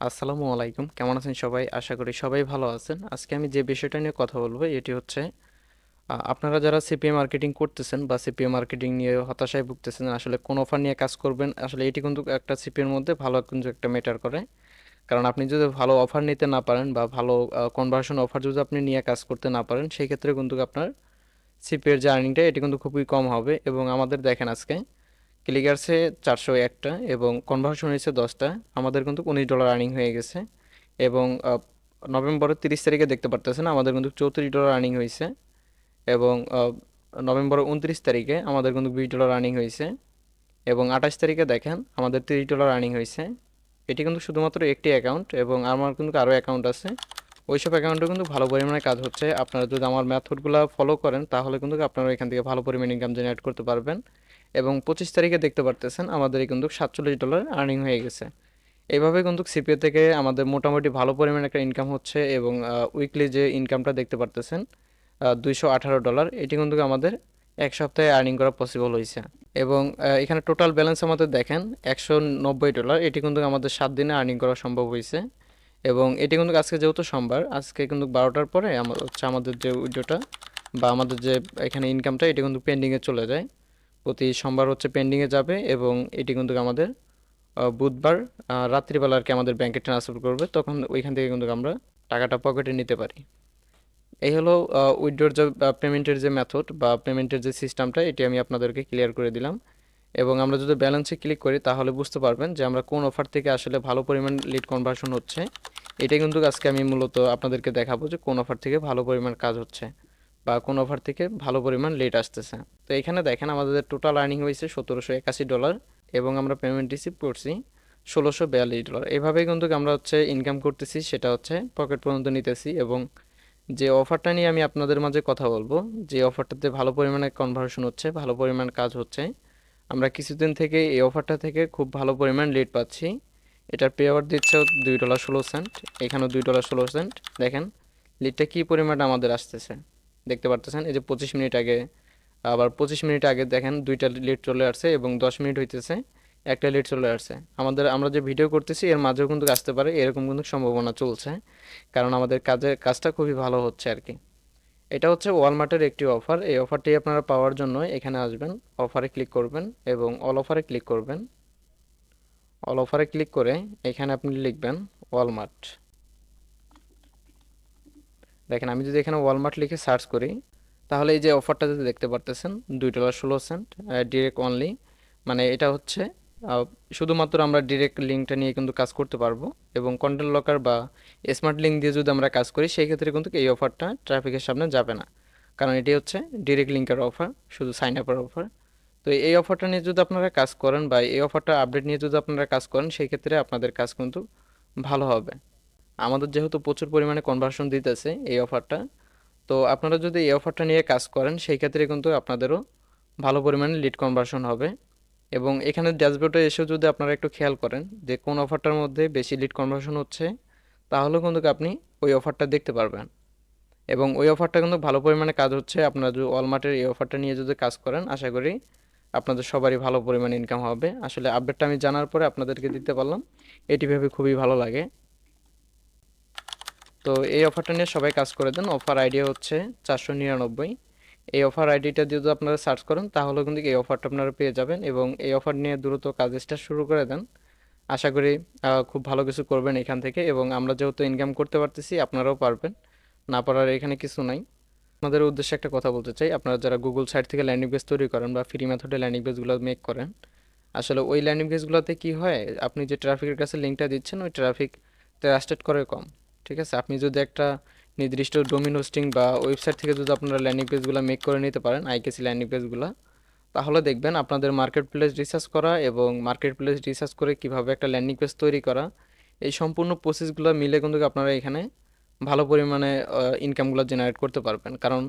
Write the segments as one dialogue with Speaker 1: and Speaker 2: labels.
Speaker 1: আসসালামু আলাইকুম। কেমন আছেন সবাই? আশা করি সবাই ভালো আছেন। আজকে আমি যে বিষয়টা নিয়ে কথা বলব, এটি হচ্ছে আপনারা যারা সিপিএ মার্কেটিং করতেছেন বা সিপিএ মার্কেটিং নিয়ে হতাশায় ভুগতেছেন, আসলে কোন অফার নিয়ে কাজ করবেন, আসলে এটি কিন্তু একটা সিপিএর মধ্যে ভালো কিন্তু একটা ম্যাটার করে। কারণ আপনি যদি ভালো অফার নিতে না পারেন বা ভালো কনভার্সন অফার যদি আপনি নিয়ে কাজ করতে না পারেন সেই ক্ষেত্রে কিন্তু আপনার সিপিএর যে আর্নিংটা এটি কিন্তু খুবই কম হবে। এবং আমাদের দেখেন আজকে ক্লিকার্সে চারশো একটা এবং কনভার্সন হয়েছে দশটা। আমাদের কিন্তু উনিশ ডলার আর্নিং হয়ে গেছে এবং নভেম্বরের তিরিশ তারিখে দেখতে পারতেছেন আমাদের কিন্তু চৌত্রিশ ডলার আর্নিং হয়েছে এবং নভেম্বরের উনত্রিশ তারিখে আমাদের কিন্তু বিশ ডলার আর্নিং হয়েছে এবং আঠাশ তারিখে দেখেন আমাদের তিরিশ ডলার আর্নিং হয়েছে। এটি কিন্তু শুধুমাত্র একটি অ্যাকাউন্ট এবং আমার কিন্তু আরও অ্যাকাউন্ট আছে। ওইসব অ্যাকাউন্টে কিন্তু ভালো পরিমাণে কাজ হচ্ছে। আপনারা যদি আমার মেথডগুলো ফলো করেন তাহলে কিন্তু আপনারা এখান থেকে ভালো পরিমাণে ইনকাম জেনারেট করতে পারবেন। এবং পঁচিশ তারিখে দেখতে পারতেছেন আমাদের কিন্তু সাতচল্লিশ ডলার আর্নিং হয়ে গেছে। এইভাবে কিন্তু সিপিএ থেকে আমাদের মোটামুটি ভালো পরিমাণে একটা ইনকাম হচ্ছে এবং উইকলি যে ইনকামটা দেখতে পারতেছেন দুইশো আঠারো ডলার এটি কিন্তু আমাদের এক সপ্তাহে আর্নিং করা পসিবল হয়েছে। এবং এখানে টোটাল ব্যালেন্স আমাদের দেখেন, একশো নব্বই ডলার এটি কিন্তু আমাদের সাত দিনে আর্নিং করা সম্ভব হয়েছে। এবং এটি কিন্তু আজকে যেহেতু সোমবার, আজকে কিন্তু বারোটার পরে হচ্ছে আমাদের যে উইডোটা বা আমাদের যে এখানে ইনকামটা এটি কিন্তু পেন্ডিংয়ে চলে যায়। প্রতি সোমবার হচ্ছে পেন্ডিংয়ে যাবে এবং এটি কিন্তু আমাদের বুধবার রাত্রিবেলা আর কি আমাদের ব্যাংকে ট্রান্সফার করবে। তখন ওইখান থেকে কিন্তু আমরা টাকাটা পকেটে নিতে পারি। এই হলো উইড্রোর যে পেমেন্টের যে মেথড বা পেমেন্টের যে সিস্টেমটা এটি আমি আপনাদেরকে ক্লিয়ার করে দিলাম। এবং আমরা যদি ব্যালেন্সে ক্লিক করি, তাহলে বুঝতে পারবেন যে আমরা কোন অফার থেকে আসলে ভালো পরিমাণ লিড কনভার্সন হচ্ছে। এটা কিন্তু আজকে আমি মূলত আপনাদেরকে দেখাবো যে কোন অফার থেকে ভালো পরিমাণ কাজ হচ্ছে। বা কোন অফার থেকে ভালো পরিমাণ লেট আসতেছে। তো এখানে দেখেন আমাদের টোটাল আর্নিং হয়েছে সতেরোশো একাশি ডলার এবং আমরা পেমেন্ট রিসিভ করছি ষোলোশো বিয়াল্লিশ ডলার এভাবেই কিন্তু আমরা হচ্ছে ইনকাম করতেছি, সেটা হচ্ছে পকেট পর্যন্ত নিতেছি এবং যে অফারটা নিয়ে আমি আপনাদের মাঝে কথা বলব, যে অফারটাতে ভালো পরিমাণে কনভার্সন হচ্ছে, ভালো পরিমাণ কাজ হচ্ছে, আমরা কিছুদিন থেকে এই অফারটা থেকে খুব ভালো পরিমাণ লিড পাচ্ছি। এটার পে আওয়ার দিচ্ছে দুই ডলার ষোলো সেন্ট এখানেও দুই ডলার ষোলো সেন্ট দেখেন লিডটা কী পরিমাণ আমাদের আসতেছে? দেখতে পারতেছেন, এই যে পঁচিশ মিনিট আগে, আবার পঁচিশ মিনিট আগে দেখেন দুইটা লিড চলে আসছে এবং দশ মিনিট হইতেছে, একটা লিড চলে আসছে। আমাদের, আমরা যে ভিডিও করতেছি, এর মাঝেও কিন্তু আসতে পারে, এরকম কিন্তু সম্ভাবনা চলছে, কারণ আমাদের কাজের, কাজটা খুবই ভালো হচ্ছে আর কি। এটা হচ্ছে ওয়ালমার্টের একটি অফার এই অফারটি আপনারা পাওয়ার জন্য এখানে আসবেন অফারে ক্লিক করবেন এবং অল অফারে ক্লিক করবেন। অল অফারে ক্লিক করে এখানে আপনি লিখবেন ওয়ালমার্ট দেখেন, আমি যদি এখানে ওয়ালমার্ট লিখে সার্চ করি, তাহলে এই যে অফারটা যদি দেখতে পারতেছেন, দুই ডলার ষোলো সেন্ট ডিরেক্ট অনলি মানে এটা হচ্ছে শুধুমাত্র আমরা ডিরেক্ট লিঙ্কটা নিয়ে কিন্তু কাজ করতে পারব এবং কন্টেন্ট লকার বা স্মার্ট লিঙ্ক দিয়ে যদি আমরা কাজ করি, সেই ক্ষেত্রে কিন্তু এই অফারটা ট্রাফিকের সামনে যাবে না। কারণ এটি হচ্ছে ডিরেক্ট লিঙ্কের অফার শুধু সাইন আপের অফার তো এই অফারটা নিয়ে যদি আপনারা কাজ করেন বা এই অফারটা আপডেট নিয়ে যদি আপনারা কাজ করেন, সেই ক্ষেত্রে আপনাদের কাজ কিন্তু ভালো হবে। আমাদের যেহেতু প্রচুর পরিমাণে কনভার্সন দিতেছে এই অফারটা তো আপনারা যদি এই অফারটা নিয়ে কাজ করেন, সেই ক্ষেত্রে কিন্তু আপনাদেরও ভালো পরিমাণে লিড কনভার্সন হবে। এবং এখানে ড্যাশবোর্ডে এসেও যদি আপনারা একটু খেয়াল করেন যে কোন অফারটার মধ্যে বেশি লিড কনভার্সন হচ্ছে, তাহলেও কিন্তু আপনি ওই অফারটা দেখতে পারবেন। এবং ওই অফারটা কিন্তু ভালো পরিমাণে কাজ হচ্ছে, আপনারা যদি ওয়ালমার্টের এই অফারটা নিয়ে যদি কাজ করেন, আশা করি আপনাদের সবারই ভালো পরিমাণে ইনকাম হবে। আসলে আপডেটটা আমি জানার পরে আপনাদেরকে দিতে পারলাম, এটি ভেবে খুবই ভালো লাগে। তো এই অফারটা নিয়ে সবাই কাজ করে দেন। অফার আইডিয়া হচ্ছে চারশো নিরানব্বই। এই অফার আইডিটা দিয়ে যদি আপনারা সার্চ করেন, তাহলে কিন্তু এই অফারটা আপনারা পেয়ে যাবেন এবং এই অফার নিয়ে দ্রুত কাজ স্টার্ট শুরু করে দেন। আশা করি খুব ভালো কিছু করবেন এখান থেকে এবং আমরা যেহেতু ইনকাম করতে পারতেছি, আপনারাও পারবেন। না পারার এখানে কিছু নাই। আপনাদের উদ্দেশ্যে একটা কথা বলতে চাই। আপনারা যারা গুগল সাইট থেকে ল্যান্ডিং পেজ তৈরি করেন বা ফ্রি মেথডে ল্যান্ডিং পেজগুলো মেক করেন, আসলে ওই ল্যান্ডিং পেজগুলোতে কি হয়? আপনি যে ট্রাফিকের কাছে লিঙ্কটা দিচ্ছেন, ওই ট্রাফিক ট্রাস্টেড করে কম। ঠিক আছে? আপনি যদি একটা নির্দিষ্ট ডোমিন হোস্টিং বা ওয়েবসাইট থেকে যদি আপনারা ল্যান্ডিং পেজগুলো মেক করে নিতে পারেন আইকেসি ল্যান্ডিং পেজগুলো তাহলে দেখবেন আপনাদের মার্কেট প্লেস রিসার্চ করা এবং মার্কেট প্লেস রিসার্চ করে কীভাবে একটা ল্যান্ডিং পেজ তৈরি করা, এই সম্পূর্ণ প্রসেসগুলো মিলে কিন্তু আপনারা এখানে ভালো পরিমাণে ইনকামগুলো জেনারেট করতে পারবেন। কারণ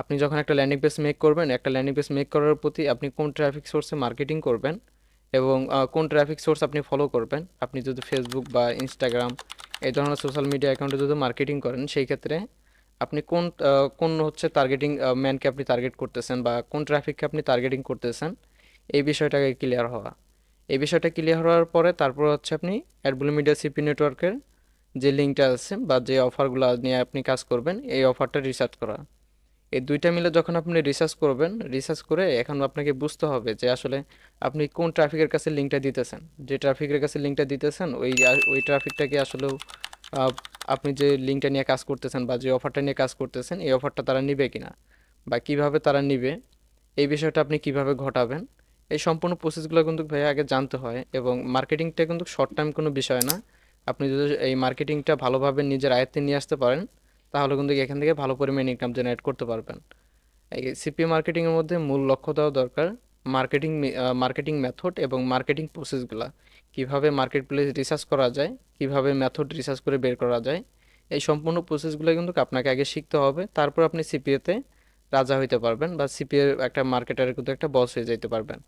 Speaker 1: আপনি যখন একটা ল্যান্ডিং পেজ মেক করবেন, একটা ল্যান্ডিং পেজ মেক করার প্রতি আপনি কোন ট্রাফিক সোর্সে মার্কেটিং করবেন এবং কোন ট্রাফিক সোর্স আপনি ফলো করবেন? আপনি যদি ফেসবুক বা ইনস্টাগ্রাম এই ধরনের সোশ্যাল মিডিয়া অ্যাকাউন্টে যদি মার্কেটিং করেন, সেই ক্ষেত্রে আপনি কোন কোন হচ্ছে টার্গেটিং ম্যানকে আপনি টার্গেট করতেছেন বা কোন ট্রাফিককে আপনি টার্গেটিং করতেছেন, এই বিষয়টাকে ক্লিয়ার হওয়া। এই বিষয়টা ক্লিয়ার হওয়ার পরে তারপর হচ্ছে আপনি অ্যাডবুল মিডিয়া সিপি নেটওয়ার্কের যে লিঙ্কটা আছে বা যে অফারগুলো নিয়ে আপনি কাজ করবেন, এই অফারটা রিসার্চ করা। এই দুইটা মিলে যখন আপনি রিসার্চ করবেন রিসার্চ করে এখন আপনাকে বুঝতে হবে যে আসলে আপনি কোন ট্রাফিকের কাছে লিঙ্কটা দিতেছেন। যে ট্রাফিকের কাছে লিঙ্কটা দিতেছেন, ওই ওই ট্রাফিকটাকে আসলেও আপনি যে লিঙ্কটা নিয়ে কাজ করতেছেন বা যে অফারটা নিয়ে কাজ করতেছেন, এই অফারটা তারা নিবে কিনা বা কীভাবে তারা নিবে, এই বিষয়টা আপনি কীভাবে ঘটাবেন, এই সম্পূর্ণ প্রসেসগুলো কিন্তু ভাইয়া আগে জানতে হয় এবং মার্কেটিংটা কিন্তু শর্ট টাইম কোনো বিষয় না। আপনি যদি এই মার্কেটিংটা ভালোভাবে নিজের আয়ত্তে নিয়ে আসতে পারেন তাহলে কিন্তু এখান থেকে ভালো পরিমাণে ইনকাম জেনারেট করতে পারবেন। এই সিপি মার্কেটিংয়ের মধ্যে মূল লক্ষ্য দেওয়া দরকার মার্কেটিং মার্কেটিং মেথড এবং মার্কেটিং প্রসেসগুলো কীভাবে মার্কেট প্লেস রিসার্চ করা যায়, কীভাবে মেথড রিসার্চ করে বের করা যায়, এই সম্পূর্ণ প্রসেসগুলো কিন্তু আপনাকে আগে শিখতে হবে, তারপর আপনি সিপিএতে রাজা হইতে পারবেন বা সিপিএ একটা মার্কেটারের কিন্তু একটা বস হয়ে যেতে পারবেন।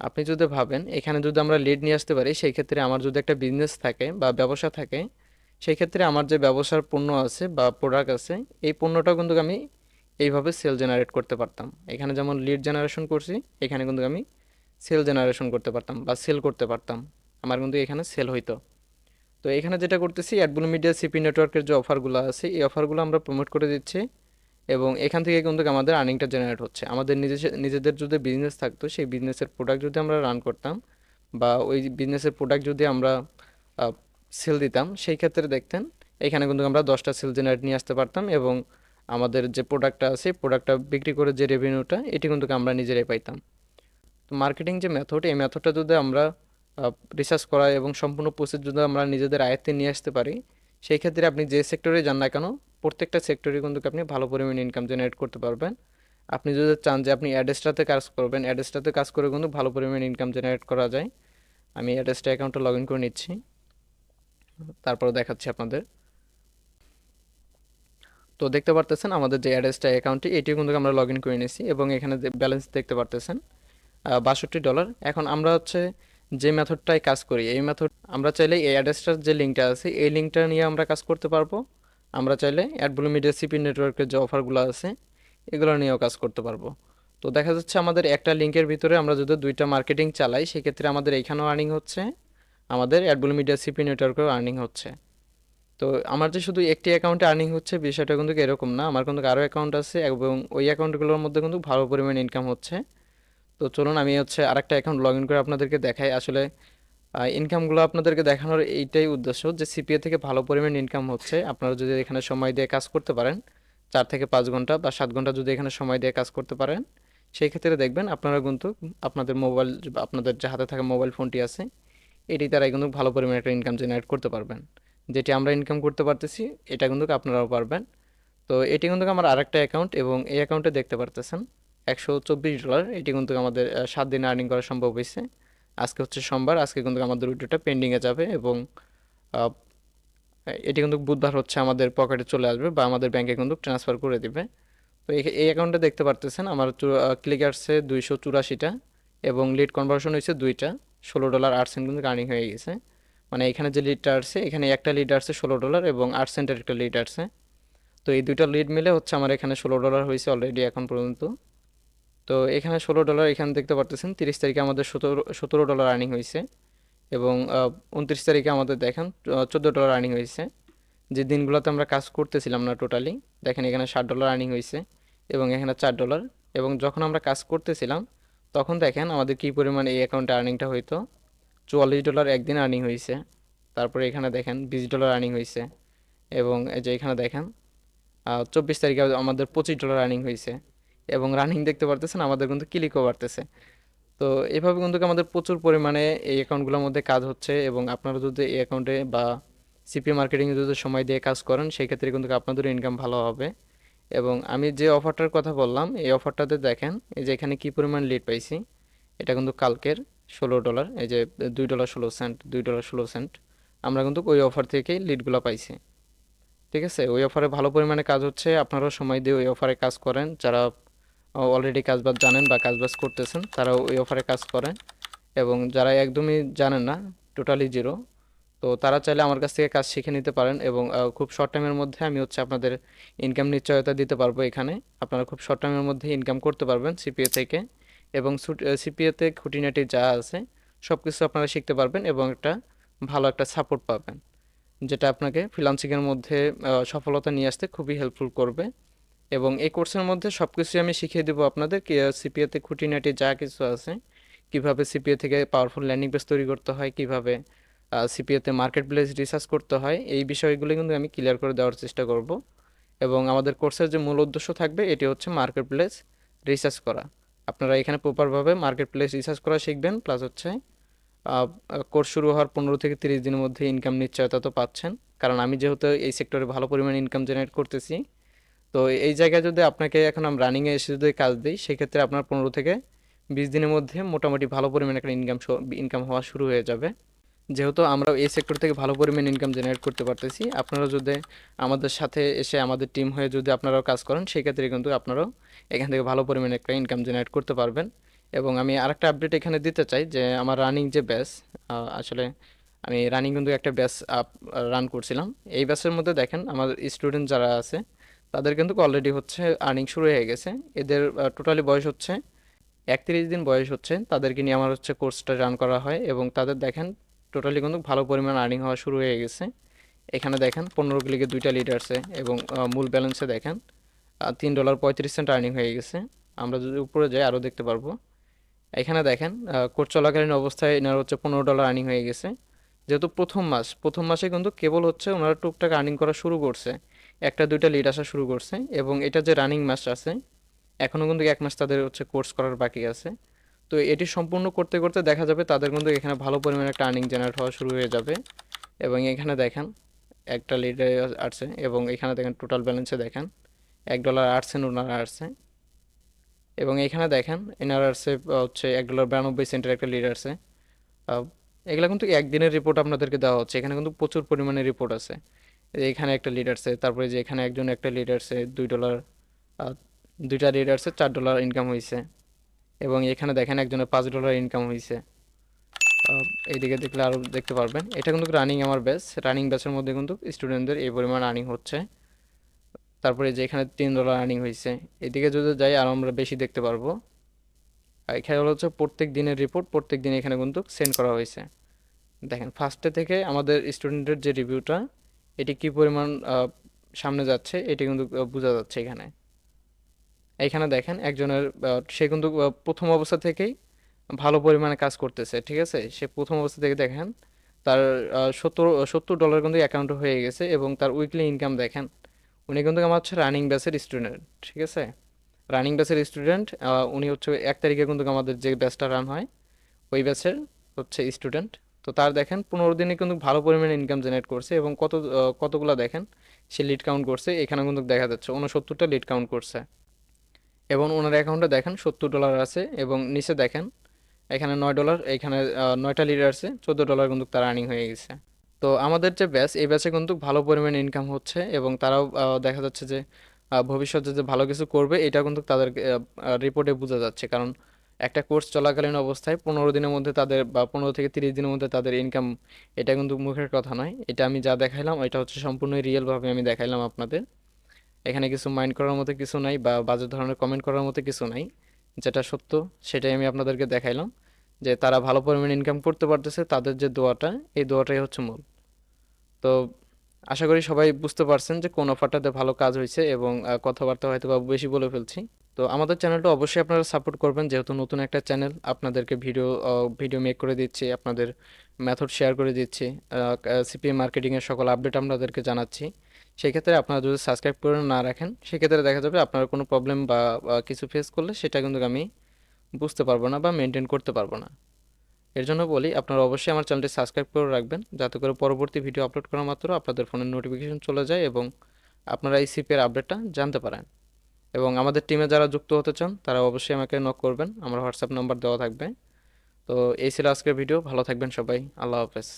Speaker 1: আপনি যদি ভাবেন, এখানে যদি আমরা লিড নিয়ে আসতে পারি, সেই ক্ষেত্রে আমার যদি একটা বিজনেস থাকে বা ব্যবসা থাকে সেই ক্ষেত্রে আমার যে ব্যবসার পণ্য আছে বা প্রোডাক্ট আছে, এই পণ্যটাও কিন্তু আমি এইভাবে সেল জেনারেট করতে পারতাম। এখানে যেমন লিড জেনারেশন করছি, এখানে কিন্তু আমি সেল জেনারেশন করতে পারতাম বা সেল করতে পারতাম। আমার কিন্তু এখানে সেল হইতো। তো এখানে যেটা করতেছি অ্যাডবুল মিডিয়া সিপি নেটওয়ার্কের যে অফারগুলো আছে, এই অফারগুলো আমরা প্রমোট করে দিচ্ছি এবং এখান থেকে কিন্তু আমাদের আর্নিংটা জেনারেট হচ্ছে। আমাদের নিজেদের নিজেদের যদি বিজনেস থাকতো, সেই বিজনেসের প্রোডাক্ট যদি আমরা রান করতাম বা ওই বিজনেসের প্রোডাক্ট যদি আমরা সেল দিতাম, সেই ক্ষেত্রে দেখতেন এখানে কিন্তু আমরা দশটা সেল জেনারেট নিয়ে আসতে পারতাম এবং আমাদের যে প্রোডাক্টটা আছে প্রোডাক্টটা বিক্রি করে যে রেভিনিউটা এটি কিন্তু আমরা নিজেরাই পাইতাম। তো মার্কেটিং যে মেথড এই মেথডটা যদি আমরা রিসার্চ করা এবং সম্পূর্ণ প্রসেস যদি আমরা নিজেদের আয়ত্তে নিয়ে আসতে পারি, সেই ক্ষেত্রে আপনি যে সেক্টরে যান না কেন, প্রত্যেকটা সেক্টরে কিন্তু আপনি ভালো পরিমাণে ইনকাম জেনারেট করতে পারবেন। আপনি যদি চান যে আপনি অ্যাড্রেসটাতে কাজ করবেন অ্যাড্রেসটাতে কাজ করে কিন্তু ভালো পরিমাণে ইনকাম জেনারেট করা যায়। আমি অ্যাড্রেসটা অ্যাকাউন্টে লগ ইন করে নিচ্ছি। তারপর দেখাচ্ছি আপনাদের। তো দেখতে পারতেছেন আমাদের যে অ্যাড্রেসটা অ্যাকাউন্টটি এটিও কিন্তু আমরা লগ ইন করে নিয়েছি এবং এখানে ব্যালেন্স দেখতে পারতেছেন বাষট্টি ডলার এখন আমরা হচ্ছে যে মেথডটায় কাজ করি, এই মেথড আমরা চাইলে এই অ্যাড্রেসটার যে লিঙ্কটা আছে, এই লিঙ্কটা নিয়ে আমরা কাজ করতে পারব। আমরা চাইলে অ্যাডবুল মিডিয়া সিপি নেটওয়ার্কের যে অফারগুলো আছে, এগুলো নিয়েও কাজ করতে পারব। তো দেখা যাচ্ছে আমাদের একটা লিঙ্কের ভিতরে আমরা যদি দুইটা মার্কেটিং চালাই, সেক্ষেত্রে আমাদের এইখানেও আর্নিং হচ্ছে। আমাদের অ্যাডবুল মিডিয়া সিপি নেটওয়ার্কেও আর্নিং হচ্ছে। তো আমার যে শুধু একটি অ্যাকাউন্টে আর্নিং হচ্ছে, বিষয়টা কিন্তু এরকম না। আমার কিন্তু আরও অ্যাকাউন্ট আছে এবং ওই অ্যাকাউন্টগুলোর মধ্যে কিন্তু ভালো পরিমাণে ইনকাম হচ্ছে। তো চলুন আমি হচ্ছে আরেকটা অ্যাকাউন্ট লগ ইন করে আপনাদেরকে দেখাই। আসলে ইনকামগুলো আপনাদেরকে দেখানোর এইটাই উদ্দেশ্য যে সিপিএ থেকে ভালো পরিমাণ ইনকাম হচ্ছে। আপনারা যদি এখানে সময় দিয়ে কাজ করতে পারেন, চার থেকে পাঁচ ঘণ্টা বা সাত ঘণ্টা যদি এখানে সময় দিয়ে কাজ করতে পারেন, সেই ক্ষেত্রে দেখবেন আপনারা কিন্তু আপনাদের মোবাইল আপনাদের যে হাতে থাকা মোবাইল ফোনটি আছে এটি দ্বারাই কিন্তু ভালো পরিমাণে একটা ইনকাম জেনারেট করতে পারবেন। যেটি আমরা ইনকাম করতে পারতেছি, এটা কিন্তু আপনারাও পারবেন। তো এটি কিন্তু আমার আরেকটা অ্যাকাউন্ট এবং এই অ্যাকাউন্টে দেখতে পারতেছেন, একশো চব্বিশ ডলার এটি কিন্তু আমাদের সাত দিনে আর্নিং করা সম্ভব হয়েছে। আজকে হচ্ছে সোমবার, আজকে কিন্তু আমাদের উইড্রোটা পেন্ডিংয়ে যাবে এবং এটি কিন্তু বুধবার হচ্ছে আমাদের পকেটে চলে আসবে বা আমাদের ব্যাংকে কিন্তু ট্রান্সফার করে দিবে। তো এই এই অ্যাকাউন্টে দেখতে পারতেছেন, আমার ক্লিক আসছে দুইশো চুরাশিটা এবং লিড কনভার্সন হয়েছে দুইটা। ষোলো ডলার আট সেন্ট কিন্তু আর্নিং হয়ে গেছে। মানে এখানে যে লিডটা আসছে, এখানে একটা লিড আসছে ষোলো ডলার এবং আট সেন্টের একটা লিড আসছে। তো এই দুইটা লিড মিলে হচ্ছে আমার এখানে ষোলো ডলার হয়েছে অলরেডি এখন পর্যন্ত। তো এখানে ষোলো ডলার এখানে দেখতে পারতেছেন, তিরিশ তারিখে আমাদের সতেরো সতেরো ডলার আর্নিং হয়েছে এবং উনত্রিশ তারিখে আমাদের দেখেন চোদ্দ ডলার আর্নিং হয়েছে। যে দিনগুলোতে আমরা কাজ করতেছিলাম না টোটালি দেখেন এখানে ষাট ডলার আর্নিং হয়েছে এবং এখানে চার ডলার এবং যখন আমরা কাজ করতেছিলাম তখন দেখেন আমাদের কী পরিমাণ এই অ্যাকাউন্টে আর্নিংটা হইতো? চুয়াল্লিশ ডলার একদিন আর্নিং হয়েছে তারপরে এখানে দেখেন বিশ ডলার আর্নিং হয়েছে এবং এই যে এখানে দেখেন চব্বিশ তারিখে আমাদের পঁচিশ ডলার আর্নিং হয়েছে এবং রানিং দেখতে পারতেছেন, আমাদের কিন্তু ক্লিকও বাড়তেছে। তো এভাবে কিন্তু আমাদের প্রচুর পরিমাণে এই অ্যাকাউন্টগুলোর মধ্যে কাজ হচ্ছে এবং আপনারা যদি এই অ্যাকাউন্টে বা সিপি মার্কেটিংয়ে যদি সময় দিয়ে কাজ করেন, সেই ক্ষেত্রে কিন্তু আপনাদের ইনকাম ভালো হবে। এবং আমি যে অফারটার কথা বললাম, এই অফারটাতে দেখেন, এই যে এখানে কী পরিমাণ লিড পাইছি, এটা কিন্তু কালকের ষোলো ডলার এই যে দুই ডলার ষোলো সেন্ট দুই ডলার ষোলো সেন্ট আমরা কিন্তু ওই অফার থেকেই লিডগুলো পাইছি। ঠিক আছে? ওই অফারে ভালো পরিমাণে কাজ হচ্ছে, আপনারাও সময় দিয়ে ওই অফারে কাজ করেন। যারা অলরেডি কাজবাজ জানেন বা কাজবাজ করতেছেন তারা ওই অফারে কাজ করেন। এবং যারা একদমই জানেন না টোটালি জিরো তো তারা চাইলে আমার কাছ থেকে কাজ শিখে নিতে পারেন এবং খুব শর্ট টাইমের মধ্যে আমি হচ্ছে আপনাদের ইনকাম নিশ্চয়তা দিতে পারব এখানে। আপনারা খুব শর্ট টাইমের মধ্যে ইনকাম করতে পারবেন সিপিএ থেকে এবং সিপিএতে খুঁটিনাটি যা আছে সব কিছু আপনারা শিখতে পারবেন এবং একটা ভালো একটা সাপোর্ট পাবেন, যেটা আপনাকে ফ্রিলান্সিংয়ের মধ্যে সফলতা নিয়ে আসতে খুবই হেল্পফুল করবে। এবং এই কোর্সের মধ্যে সব কিছুই আমি শিখিয়ে দেবো আপনাদের সিপিএতে খুঁটিনাটি যা কিছু আছে, কীভাবে সিপিএ থেকে পাওয়ারফুল ল্যান্ডিং পেজ তৈরি করতে হয়, কীভাবে সিপিএতে মার্কেট প্লেস রিসার্চ করতে হয়। এই বিষয়গুলো কিন্তু আমি ক্লিয়ার করে দেওয়ার চেষ্টা করব। এবং আমাদের কোর্সের যে মূল উদ্দেশ্য থাকবে, এটি হচ্ছে মার্কেট প্লেস রিসার্চ করা। আপনারা এখানে প্রপারভাবে মার্কেট প্লেস রিসার্চ করা শিখবেন প্লাস হচ্ছে কোর্স শুরু হওয়ার পনেরো থেকে তিরিশ দিনের মধ্যে ইনকাম নিশ্চয়তা তো পাচ্ছেন। কারণ আমি যেহেতু এই সেক্টরে ভালো পরিমাণে ইনকাম জেনারেট করতেছি, তো এই জায়গায় যদি আপনাকে এখন আমি রানিংয়ে এসে যদি কাজ দিই, সেক্ষেত্রে আপনার পনেরো থেকে বিশ দিনের মধ্যে মোটামুটি ভালো পরিমাণে একটা ইনকাম ইনকাম হওয়া শুরু হয়ে যাবে। যেহেতু আমরা এই সেক্টর থেকে ভালো পরিমাণ ইনকাম জেনারেট করতে পারতেছি, আপনারা যদি আমাদের সাথে এসে আমাদের টিম হয়ে যদি আপনারাও কাজ করেন সেক্ষেত্রে কিন্তু আপনারাও এখান থেকে ভালো পরিমাণে একটা ইনকাম জেনারেট করতে পারবেন। এবং আমি আরেকটা আপডেট এখানে দিতে চাই যে, আমার রানিং যে ব্যাচ আসলে আমি রানিং কিন্তু একটা ব্যাচ আপ রান করছিলাম। এই ব্যাচের মধ্যে দেখেন আমার স্টুডেন্ট যারা আছে, তাদের কিন্তু অলরেডি হচ্ছে আর্নিং শুরু হয়ে গেছে। এদের টোটালি বয়স হচ্ছে একত্রিশ দিন বয়স হচ্ছে, তাদেরকে নিয়ে আমার হচ্ছে কোর্সটা রান করা হয়। এবং তাদের দেখেন টোটালি কিন্তু ভালো পরিমাণ আর্নিং হওয়া শুরু হয়ে গেছে। এখানে দেখেন পনেরো ক্লিকে দুইটা লিডার্সে এবং মূল ব্যালেন্সে দেখেন তিন ডলার পঁয়ত্রিশ সেন্ট আর্নিং হয়ে গেছে। আমরা যদি উপরে যাই আরও দেখতে পারব। এখানে দেখেন কোর্স চলাকালীন অবস্থায় এনার হচ্ছে পনেরো ডলার আর্নিং হয়ে গেছে। যেহেতু প্রথম মাস, প্রথম মাসে কিন্তু কেবল হচ্ছে ওনারা টুকটাক আর্নিং করা শুরু করছে। একটা, দুইটা লিড আসা শুরু করছে এবং এটা যে রানিং মাস আছে, এখনও কিন্তু এক মাস তাদের হচ্ছে কোর্স করার বাকি আছে। তো এটি সম্পূর্ণ করতে করতে দেখা যাবে তাদের কিন্তু এখানে ভালো পরিমাণে একটা আর্নিং জেনারেট হওয়া শুরু হয়ে যাবে। এবং এখানে দেখেন, একটা লিড আসছে এবং এখানে দেখেন টোটাল ব্যালেন্সে দেখেন, এক ডলার আটসেন ওনারা আসছে। এবং এখানে দেখেন, এনার আসছে হচ্ছে এক ডলার বিরানব্বই সেন্টের একটা লিড আসছে। এগুলো কিন্তু একদিনের রিপোর্ট আপনাদেরকে দেওয়া হচ্ছে। এখানে কিন্তু প্রচুর পরিমাণে রিপোর্ট আছে। এখানে একটা লিড আসছে, তারপরে যে এখানে একজন একটা লিড আসছে, দুই ডলার দুইটা লিড আসছে, চার ডলার ইনকাম হয়েছে এবং এখানে দেখেন একজনের পাঁচ ডলার ইনকাম হয়েছে এইদিকে দেখলে আরও দেখতে পারবেন। এটা কিন্তু রানিং আমার ব্যাচ রানিং ব্যাচের মধ্যে কিন্তু স্টুডেন্টদের এই পরিমাণ আর্নিং হচ্ছে। তারপরে যে এখানে তিন ডলার আর্নিং হয়েছে এদিকে যদি যাই আরও আমরা বেশি দেখতে পারব। আর এখানে হচ্ছে প্রত্যেক দিনের রিপোর্ট প্রত্যেক দিন এখানে কিন্তু সেন্ড করা হয়েছে দেখেন ফার্স্টে থেকে আমাদের স্টুডেন্টের যে রিভিউটা এটি কি পরিমাণ সামনে যাচ্ছে, এটি কিন্তু বোঝা যাচ্ছে এখানে। এইখানে দেখেন একজনের সে কিন্তু প্রথম অবস্থা থেকেই ভালো পরিমাণে কাজ করতেছে, ঠিক আছে? সে প্রথম অবস্থা থেকে দেখেন তার সত্তর সত্তর ডলার কিন্তু অ্যাকাউন্ট হয়ে গেছে এবং তার উইকলি ইনকাম দেখেন উনি কিন্তু আমার হচ্ছে রানিং ব্যাচের স্টুডেন্ট ঠিক আছে? রানিং ব্যাচের স্টুডেন্ট উনি হচ্ছে এক তারিখে কিন্তু আমাদের যে ব্যাচটা রান হয়, ওই ব্যাচের হচ্ছে স্টুডেন্ট তো তার দেখেন পনেরো দিনে কিন্তু ভালো পরিমাণে ইনকাম জেনারেট করছে এবং কত কতগুলা দেখেন সে লিড কাউন্ট করছে এখানে কিন্তু দেখা যাচ্ছে উনসত্তরটা লিড কাউন্ট করছে। এবং ওনার অ্যাকাউন্টে দেখেন সত্তর ডলার আছে এবং নিচে দেখেন এখানে নয় ডলার, এখানে নয়টা লিডার আছে, চোদ্দ ডলার কিন্তু তার আর্নিং হয়ে গেছে। তো আমাদের যে ব্যাচ এই ব্যাচে কিন্তু ভালো পরিমাণে ইনকাম হচ্ছে এবং তারাও দেখা যাচ্ছে যে ভবিষ্যতে যে ভালো কিছু করবে এটা কিন্তু তাদের রিপোর্টে বোঝা যাচ্ছে। কারণ একটা কোর্স চলাকালীন অবস্থায় পনেরো দিনের মধ্যে তাদের বা পনেরো থেকে তিরিশ দিনের মধ্যে তাদের ইনকাম এটা কিন্তু মুখের কথা নয়। এটা আমি যা দেখাইলাম, এটা হচ্ছে সম্পূর্ণ রিয়েলভাবে আমি দেখাইলাম আপনাদের। এখানে কিছু মাইন্ড করার মতো কিছু নাই বা বাজে ধরনের কমেন্ট করার মতো কিছু নাই। যেটা সত্য, সেটাই আমি আপনাদেরকে দেখাইলাম যে তারা ভালো পরিমাণে ইনকাম করতে পারতেছে, তাদের যে দোয়াটা, এই দোয়াটাই হচ্ছে মূল। তো আশা করি সবাই বুঝতে পারছেন যে কোন অফারটাতে ভালো কাজ হয়েছে এবং কথাবার্তা হয়তো বা বেশি বলে ফেলছি। তো আমাদের চ্যানেলটা অবশ্যই আপনারা সাপোর্ট করবেন, যেহেতু নতুন একটা চ্যানেল, আপনাদেরকে ভিডিও ভিডিও মেক করে দিচ্ছি, আপনাদের মেথড শেয়ার করে দিচ্ি সিপিএম মার্কেটিংয়ের সকল আপডেট আপনাদেরকে জানাচ্ছি। সেক্ষেত্রে আপনারা যদি সাবস্ক্রাইব করে না রাখেন, সেক্ষেত্রে দেখা যাবে আপনার কোনো প্রবলেম বা কিছু ফেস করলে সেটা কিন্তু আমি বুঝতে পারব না বা মেনটেন করতে পারব না। এর জন্য বলি, আপনারা অবশ্যই আমার চ্যানেলটি সাবস্ক্রাইব করে রাখবেন, যাতে করে পরবর্তী ভিডিও আপলোড করা মাত্র আপনাদের ফোনের নোটিফিকেশন চলে যায় এবং আপনারা এই সিপের আপডেটটা জানতে পারেন। এবং আমাদের টিমে যারা যুক্ত হতে চান, তারা অবশ্যই আমাকে নক করবেন, আমার হোয়াটসঅ্যাপ নাম্বার দেওয়া থাকবে। তো এই ছিল আজকের ভিডিও ভালো থাকবেন সবাই, আল্লাহ হাফেজ।